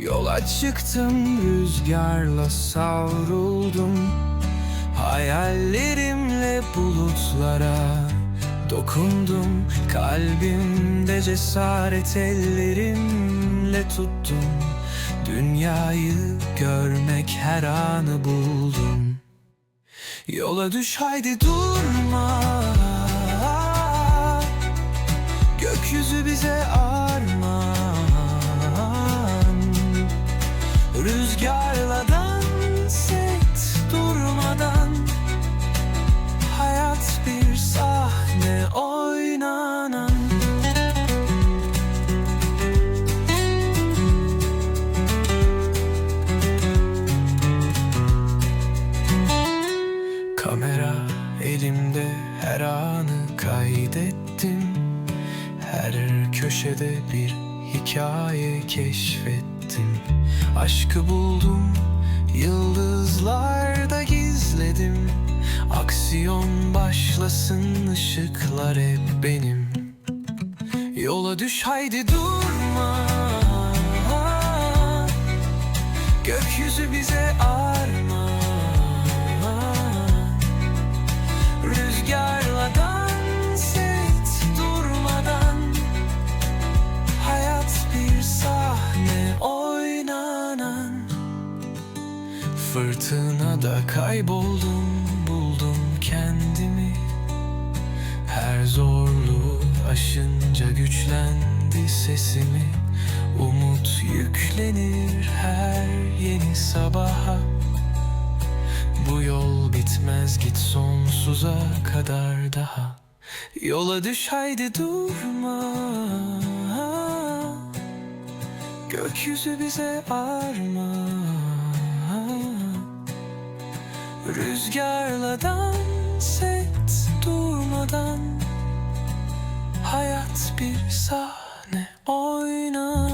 Yola çıktım rüzgarla savruldum. Hayallerimle bulutlara dokundum. Kalbimde cesaret ellerimle tuttum. Dünyayı görmek her anı buldum. Yola düş haydi durma. Gökyüzü bize armağan Rüzgarla dans et durmadan Hayat bir sahne oynanan. Kamera elimde her anı kaydettim. Her köşede bir hikaye keşfettim. Aşkı buldum yıldızlarda gizledim. Aksiyon başlasın ışıklar hep benim. Yola düş haydi durma. Gökyüzü bize Fırtınada kayboldum buldum kendimi. Her zorluğu aşınca güçlendi sesimi. Umut yüklenir her yeni sabaha. Bu yol bitmez git sonsuza kadar daha. Yola düş haydi durma. Gökyüzü bize armağan Rüzgarla dans et durmadan Hayat bir sahne oyna